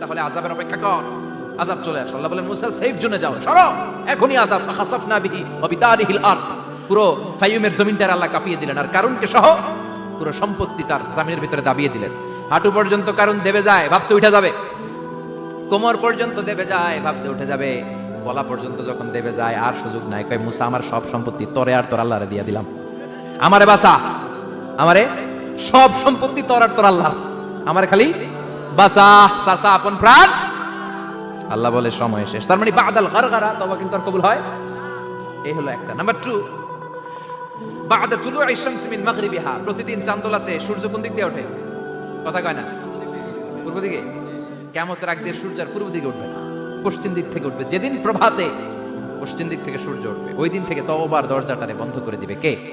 তাহলে আজাবের অপেক্ষা কর। আজাব চলে আসে আল্লাহ বলেন মুসা সেফ জোনে যাও। সরো। এখনই আজাব খাসাফনা বিহি ওয়া বিদারিহিল পুরো ফাইয়ুমের জমিনটার আল্লাহ কাঁপিয়ে দিলেন। আর কারণকে সহ পুরো সম্পত্তি তার জামিনের ভিতরে দাবিয়ে দিলেন। হাঁটু পর্যন্ত কারণ দেবে যায়, ভাবছে উঠে যাবে। কোমর পর্যন্ত দেবে যায়, ভাবছে উঠে যাবে। গলা পর্যন্ত যখন দেবে যায়, আর সুযোগ নাই। কয়, মুসা, আমার সব সম্পত্তি তোরে আর তোর আল্লাহরে দিয়ে দিলাম। আমারে বাসা আমারে সব সম্পত্তি তোর আর তোর আল্লাহ আমারে খালি বাসা সাসা আপন প্রাণ। আল্লাহ বলে, সময় শেষ। তার মানে বাদাল গারগারা তবা কিন্তু আর কবুল হয়। এই হলো একটা। নাম্বার টু বাদা তুলু আইশামস মিন মাগরিবিহা। প্রতিদিন চান্দোলাতে সূর্য কোন দিক দিয়ে ওঠে? কথা কয় না? পূর্ব দিকে? কেমতের আগ দিয়ে সূর্য আর পূর্ব দিকে উঠবে না। পশ্চিম দিক থেকে উঠবে। যেদিন প্রভাতে পশ্চিম দিক থেকে সূর্য উঠবে, ওই দিন থেকে তওবার দরজাটারে বন্ধ করে দিবে। কে?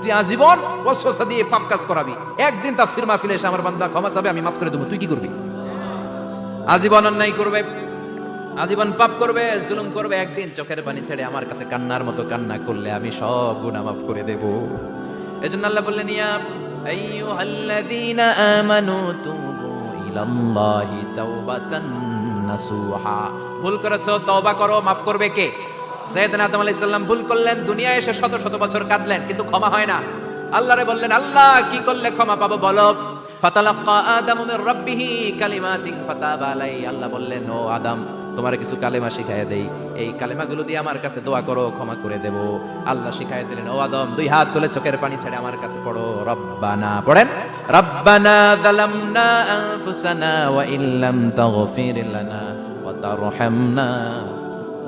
তুই আজীবন ওয়াসওয়াসা দিয়ে পাপ কাজ করাবি। একদিন তাফসির মাহফিলে এসে আমার বান্দা ক্ষমা চাবে, আমি মাফ করে দেবো। তুই কি করবি? আজীবন অন্যায় করবে, আজীবন পাপ করবে, জুলুম করবে, একদিন চোখের পানি ছেড়ে আমার কাছে কান্নার মতো কান্না করলে আমি সব গুনাহ মাফ করে দেব। এজন্য আল্লাহ বললেন, ইয়া আমানু ভুল করেছ, তওবা করো, মাফ করবে কে? সাইয়েদনা আদম আলাইহিস সালাম ভুল করলেন, দুনিয়ায় এসে শত শত বছর কাঁদলেন, কিন্তু ক্ষমা হয় না। আল্লাহরে বললেন, আল্লাহ, কি করলে ক্ষমা পাবো বলো? ফাতালাক্কা আদামু মির রাব্বিহি কালিমাতিন ফাতাবা আলাই আল্লাহ বললেন, ও আদম, তোমার কিছু কালেমা শিখাইয়া দেই। এই কালেমাগুলো দিয়ে আমার কাছে দোয়া করো, ক্ষমা করে দেব। আল্লাহ শিখাইয়া দিলেন, ও আদম, দুই হাত তুলে চোখের পানি ছেড়ে আমার কাছে পড়ো। রব্বানা, পড়েন? রব্বানা যালামনা আনফুসানা ওয়া ইল্লাম তাগফির লানা ওয়া তারহামনা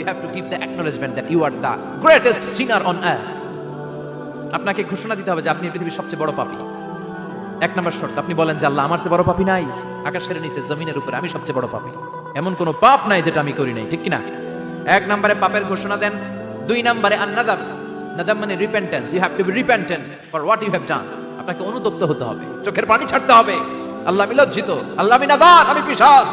you have to give the acknowledgement that you are the greatest sinner on earth আপনাকে ঘোষণা দিতে হবে যে আপনি পৃথিবীর সবচেয়ে বড় পাপী। এক নম্বর শর্ত, আপনি বলেন যে আল্লাহ আমার চেয়ে বড় পাপি নাই। আকাশের নিচে, জমিনের উপরে আমি সবচেয়ে বড় পাপি। এমন কোনো পাপ নাই যেটা আমি করি নাই, ঠিক কিনা? এক নম্বরে পাপের ঘোষণা দেন। দুই নম্বরে আন্নাদাম নাদাম মানে repentance you have to be repentant for what you have done আপনাকে অনুতপ্ত হতে হবে, চোখের পানি ছাড়তে হবে। আল্লাহ আমি লজ্জিত, আল্লাহ আমি নাদান আমি পিশাচ।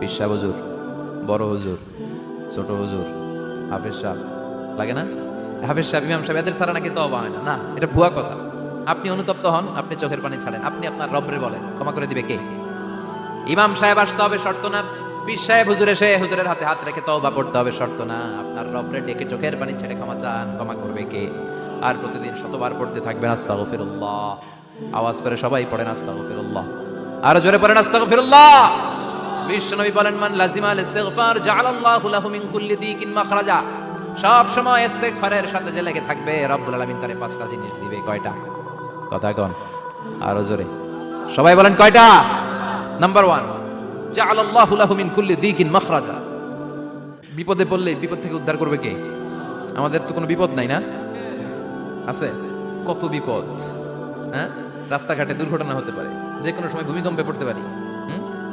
পিসা হুজুর, বড় হুজুর, ছোট হুজুর, হাফেজ সাহেব, লাগে না? হাফেজ সাহেব, ইমাম সাহেব, এদের সারা নাকি তওবা হয় না? না, এটা ভুয়া কথা। আপনি অনুতপ্ত হন, আপনি চোখের পানি ছাড়েন। আপনি আপনার রবরে বলেন, ক্ষমা করে দিবে কে? ইমাম সাহেব আসতে হবে, শর্ত না। পীর সাহেব, হুজুর এসে হুজুরের হাতে হাত রেখে তওবা পড়তে হবে, শর্ত না। আপনার রবরে ডেকে চোখের পানি ছেড়ে ক্ষমা চান, ক্ষমা করবে কে? আর প্রতিদিন শতবার পড়তে থাকবেন, আস্তাগফিরুল্লাহ। আওয়াজ করে সবাই পড়েন, আস্তাগফিরুল্লাহ। আর জোরে পড়েন, আস্তাগফিরুল্লাহ। বিশ্বনবী বলেন, মান লাজিমাল ইস্তিগফার জাআলাল্লাহু লাহু মিন কুল্লি দিকিন মাখরাজা। সব সময় ইস্তেগফারের সাথে যে লেগে থাকবে, রব্বুল আলামিন তারে পাঁচটা জিনিস দিবে। কয়টা? কথা কোন, আরও জোরে। সবাই বলেন, কয়টা? নাম্বার ওয়ান জাআলাল্লাহু লাহু মিন কুল্লি দিকিন মাখরাজা। বিপদে পড়লে বিপদ থেকে উদ্ধার করবে কে? আমাদের তো কোনো বিপদ নাই না? আছে? কত বিপদ? হ্যাঁ? রাস্তাঘাটে দুর্ঘটনা হতে পারে। যে কোনো সময় ভূমিকম্পে পড়তে পারি?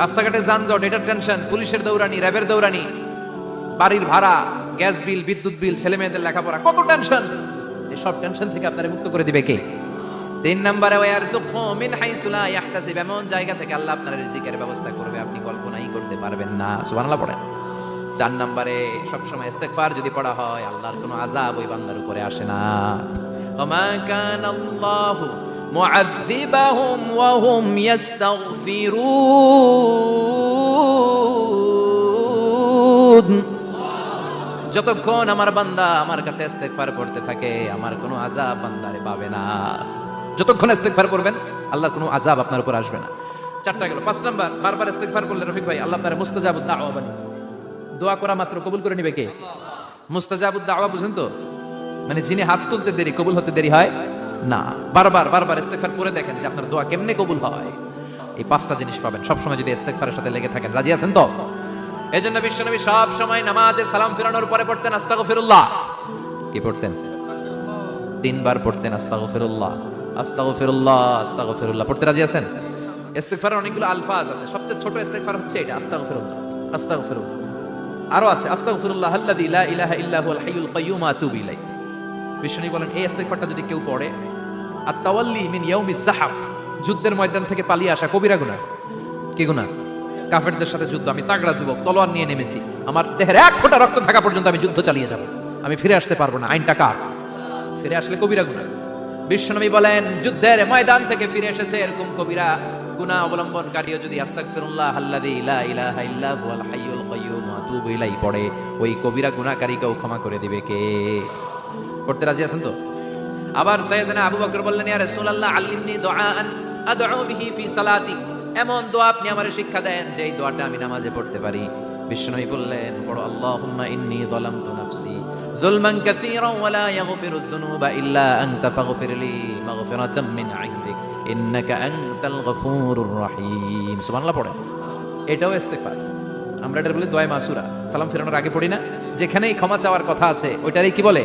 রাস্তাঘাটে যানজট, এটার টেনশন পুলিশের দৌড়ানি, র্যাবের দৌড়ানি, বাড়ির ভাড়া, গ্যাস বিল, বিদ্যুৎ বিল ছেলে মেয়েদের লেখাপড়া, কত টেনশন এসব টেনশন থেকে আপনারা মুক্ত করে দিবে কে? তিন নম্বরে ওয়ারযুকহু মিন হাইসু লা ইয়াহতাসিব, এমন জায়গা থেকে আল্লাহ আপনার রিজিকের ব্যবস্থা করবে, আপনি কল্পনাই করতে পারবেন না। সুবহানাল্লাহ পড়েন। চার নম্বরে, সবসময় ইস্তেগফার যদি পড়া হয়, আল্লাহর কোনো আযাব ওই বান্দার উপরে আসে না। ওমা কান ওয়া হুম ইস্তাগফিরুন যতক্ষণ আমার বান্দা আমার কাছে ইস্তেগফার করতে থাকে, আমার কোনো আযাব বান্দারে পাবে না। যতক্ষণ ইস্তেগফার করবেন, আল্লাহর কোনো আযাব আপনার উপর আসবে না। চারটা গেল। পাঁচ নাম্বার, বারবার ইস্তেগফার করলে রফিক ভাই, আল্লাহ আপনার মুস্তাজাবুদ দাওয়া বানিয়ে দোয়া করা মাত্র কবুল করে নিবে কে? মুস্তাজাবুদ দাওয়া বুঝেন তো? মানে যিনি হাত তুলতে দেরি, কবুল হতে দেরি হয়? না, বারবার বারবার ইস্তেগফার পরে দেখেন যে আপনার দোয়া কেমনে কবুল হয়। এই পাঁচটা জিনিস পাবেন। সবসময় যদি ইস্তেগফারের সাথে লেগে থাকেন, রাজি আছেন তো? এই জন্য বিশ্বনবী সব সময় নামাজে সালাম ফেরানোর পরে পড়তেন আস্তাগফিরুল্লাহ। কি পড়তেন? তিনবার পড়তেন আস্তাগফিরুল্লাহ আস্তাগফিরুল্লাহ আস্তাগফিরুল্লাহ। পড়তে রাজি আছেন? ইস্তেগফারের অনেকগুলো আলফাজ আছে। সবচেয়ে ছোট ইস্তেগফার হচ্ছে এটা, আস্তাগফিরুল্লাহ আস্তাগফিরুল্লাহ। আরও আছে, আস্তাগফিরুল্লাহ আল্লাযী লা ইলাহা ইল্লা হুয়াল হাইয়ুল কাইয়্যুম আতুবু ইলাইহি। বিষ্ণু বলেন, এই ইস্তেগফারটা যদি কেউ পড়ে আর তাওয়াল্লি মিন ইয়াউমিজ জাহাফ যুদ্ধের ময়দান থেকে পালিয়ে আসা কবিরা গুনাহ। কি গুনাহ? কাফেরদের সাথে যুদ্ধ, আমি তাগড়া যুবক, তলোয়ার নিয়ে নেমেছি। আমার দেহের এক ফোঁটা রক্ত থাকা পর্যন্ত আমি যুদ্ধ চালিয়ে যাব। আমি ফিরে আসতে পারব না। আইনটা কার? ফিরে আসলে কবিরা গুনাহ। বিশ্বনবী বলেন, যুদ্ধের ময়দান থেকে ফিরে এসেছে এরকম কবিরা গুনাহ অবলম্বনকারীও যদি আস্তাগফিরুল্লাহ আল্লাযী লা ইলাহা ইল্লা হুয়াল হাইয়ুল কাইয়্যুম ওয়া আতুবু ইলাইহি পড়ে, ওই কবিরা গুনাহকারীকেও ক্ষমা করে দিবে কে? পড়তে রাজি আছেন তো? আবার সাইয়েদনা আবু বকর বললেন রাসূলুল্লাহ, আল্লিমনি দুআআন আদউ বিহি ফি সালাতি এমন দোয়া আপনি আমারে শিক্ষা দেন যে এই দোয়াটা আমি নামাজে পড়তে পারি। বিশ্বনবী বললেন, পড়ো, আল্লাহুম্মা ইন্নী যালামতু নাফসি যুলমান ইয়াগফিরু যুনুবা ইল্লা আনতা ফাগফির লি মাগফিরাতাম মিন ইনদিক। ইন্নাকা আনতাল গফুরুর রহিম। সুবহানাল্লাহ, পড়েন। এটাও ইস্তেগফার। আমরা এটা বলি দোয়া মাসুরা। সালাম ফেরানোর আগে পড়ি না। যেখানেই ক্ষমা চাওয়ার কথা আছে, ওইটারই কি বলে?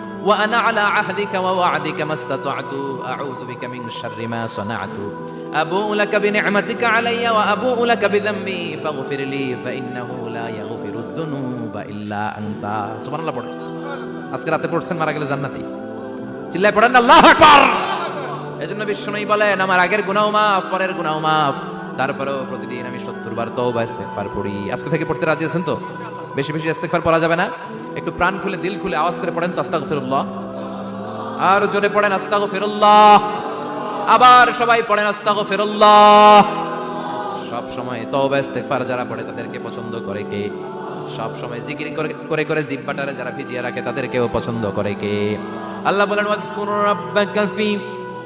وأنا على عهدك ووعدك ما استطعت أعوذ بك من شر ما صنعت أبوء لك بنعمتك علي وأبوء لك بذنبي فاغفر لي فإنه لا يغفر الذنوب إلا أنت سبحان الله পড়েন আজকে রাতে পড়ছেন মারা গেলে জান্নাতি চিল্লায় পড়েন আল্লাহ আকবার এজন্য বিশ্বনবী বলেন আমার আগের গুনাহ মাফ পরের গুনাহ মাফ তারপরেও প্রতিদিন আমি সত্তর বার তওবা ইস্তেগফার পড়ি আজকে থেকে পড়তে রাজি আছেন তো বেশি বেশি ইস্তেগফার পড়া যাবে না। একটু প্রাণ খুলে, দিল খুলে আওয়াজ করে পড়েন তো আস্তাগফিরুল্লাহ। আর জোরে পড়েন আস্তাগফিরুল্লাহ। আবার সবাই পড়েন আস্তাগফিরুল্লাহ। সব সময় তওবা, ইস্তেগফার যারা পড়ে তাদেরকে পছন্দ করে কে? সব সময় জিকির করে করে করে জিব্বাটারে যারা ভিজিয়ে রাখে তাদেরকেও পছন্দ করে কে? আল্লাহ বলেন ওয়াজকুর রাব্বাকা ফি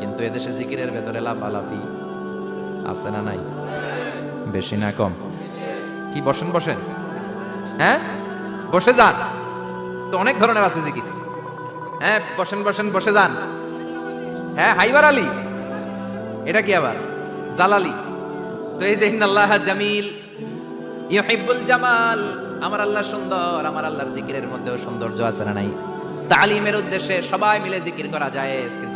কিন্তু এদেশে জিকিরের ভেতরে লাফালাফি আছে না নাই? বেশি না কম? কি, বসেন বসেন। হ্যাঁ? বসে যান। তো অনেক ধরনের আছে জিকির। হ্যাঁ বসেন বসেন, বসে যান। হ্যাঁ হাইবার আলী। এটা কি আবার? জালালি। তো এই যে আল্লাহ জামিল, ইউহিব্বুল জামাল। আমার আল্লাহ সুন্দর, আমার আল্লাহর জিকিরের মধ্যেও সৌন্দর্য আছে না নাই? তালিমের উদ্দেশ্যে সবাই মিলে জিকির করা যায় কিন্তু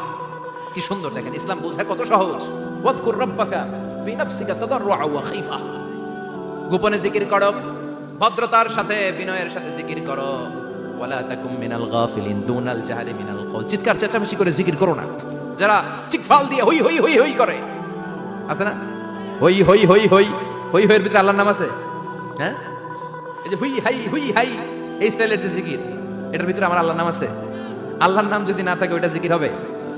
কি সুন্দর দেখেন, ইসলাম বোঝা কত সহজ। ওয়াজকুর রাব্বাকা গোপনে জিকির করো, ভদ্রতার সাথে, বিনয়ের সাথে জিকির করো। ওয়ালা তাকুম মিনাল গাফিলিন দুনাল জাহারি মিনাল কওল। চিৎকার, চেঁচামেচি করে জিকির করো না। যারা চিকফাল দিয়ে হই হই হই হই করে। আছে না? হই হই হই হই। হই, হইয়ের ভিতরে আল্লাহর নাম আছে? হ্যাঁ? এই যে হুই, হাই হুই, হাই, এই স্টাইলের যে জিকির, এটার ভিতরে আমার আল্লাহর নাম আছে? আল্লাহর নাম যদি না থাকে, ওইটা জিকির হবে?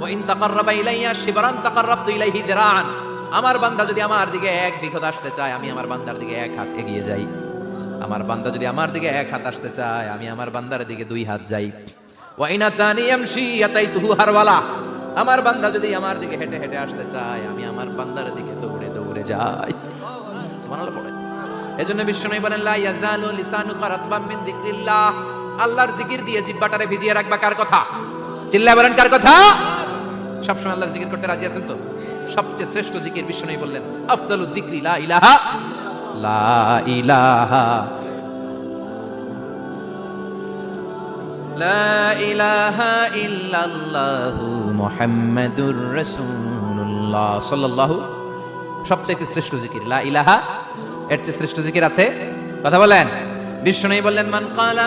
ওয়াইন তাকাররাবা ইলাইয়া শিবরান তাকাররাবতু ইলাইহি দিরান আমার বান্দা যদি আমার দিকে এক বিঘত আসতে চায়, আমি আমার বান্দার দিকে এক হাত এগিয়ে যাই। আমার বান্দা যদি আমার দিকে এক হাত আসতে চায়, আমি আমার বান্দার দিকে দুই হাত যাই। ওয়াইনা তানি ইয়ামশি ইয়াতাইতুহু হারওয়ালা। আমার বান্দা যদি আমার দিকে হেঁটে হেঁটে আসতে চায়, আমি আমার বান্দার দিকে দৌড়ে দৌড়ে যাই। সুবহানাল্লাহ পড়ে। এজন্য বিশ্বনবী বলেন, লা ইয়াজালু লিসানুকা রাতবাম মিন যিকরিল্লাহ। আল্লাহর জিকির দিয়ে জিহ্বাটারে ভিজিয়ে রাখবা কার কথা? চিল্লায় বলেন কার কথা? সবসময় আল্লাহর জিকির করতে রাজি আছেন তো? সবচেয়ে শ্রেষ্ঠ জিকির বিশ্ব বিষ্ণু বললেন, আফদালু যিকরি, লা ইলাহা লা ইলাহা লা ইলাহা ইল্লাল্লাহু মুহাম্মাদুর রাসূলুল্লাহ সাল্লাল্লাহু সবচেয়ে শ্রেষ্ঠ জিকির, লা ইলাহা, এর চেয়ে শ্রেষ্ঠ জিকির আছে? কথা বলেন। বিষ্ণু বললেন, মান কালা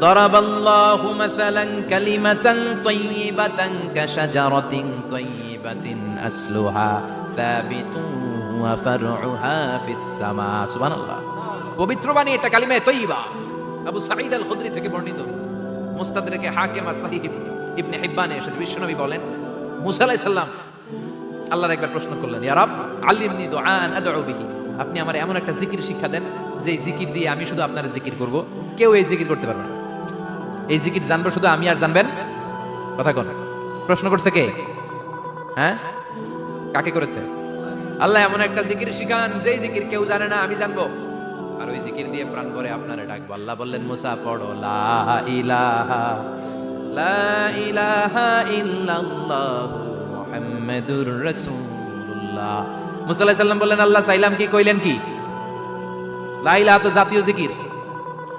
ضرب الله مثلا كلمة طيبة كشجرة طيبة أصلها সাবিতুন ওয়া ফারউহা ফিস সামা সুবহানাল্লাহ পবিত্র বাণী এটা কালিমায়ে তয়্যিবা আবু সাঈদ আল খুদরি থেকে বর্ণিত মুস্তাদরেকে হাকিম আর সাহিহ ইবনে হিব্বানে এসেছে বিশ্বনবী বলেন মুসা আলাইহিস সালাম আল্লাহর একবার প্রশ্ন করলেন ইয়া রব আল্লিমনি দুআন আদউ বিহি আপনি আমার এমন একটা জিকির শিক্ষা দেন যে এই জিকির দিয়ে আমি শুধু আপনার জিকির করব কেউ এই জিকির করতে পারবে না এই জিকির জানব শুধু আমি আর জানবেন? কথা কোন। প্রশ্ন করছে কে? হ্যাঁ? কাকে করেছে? আল্লাহ এমন একটা জিকির শিখান, যেই জিকির কেউ জানে না, আমি জানব। আর ওই জিকির দিয়ে প্রাণ ভরে আপনারে ডাকবো। আল্লাহ বললেন, মুসা, পড়ো, লা ইলাহা লা ইলাহা ইল্লাল্লাহু মুহাম্মাদুর রাসূলুল্লাহ। মুসা আলাইহিস সালাম বললেন, আল্লাহ, চাইলাম কি, কইলেন কি? লা ইলাহা তো জাতীয় জিকির।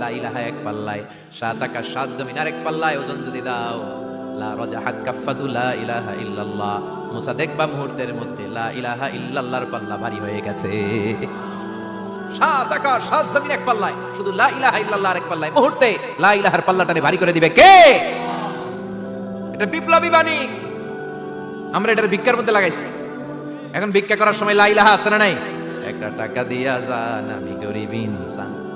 লা ইলাহা এক পাল্লায়। সাত আকাশ, সাত জমিন, আরেক পাল্লায় ওজন যদি দাও। লা রাজাহাত কাফাতু লা ইলাহা ইল্লাল্লাহ। মুসা দেখবা মুহূর্তের মধ্যে লা ইলাহা ইল্লাল্লাহর পাল্লা ভারী হয়ে গেছে। সাত আকাশ, সাত জমিন, এক পাল্লায়। শুধু লা ইলাহা আরেক পাল্লায়। মুহূর্তে লা ইলাহার পাল্লাটারে ভারী করে দিবে কে? এটা বিপ্লবী বাণী। আমরা এটার ভিক্ষার মধ্যে লাগাইছি। এখন ভিক্ষা করার সময় লা ইলাহা আছে না নাই? একটা টাকা দিয়া যান, আমি গরিব ইনসান।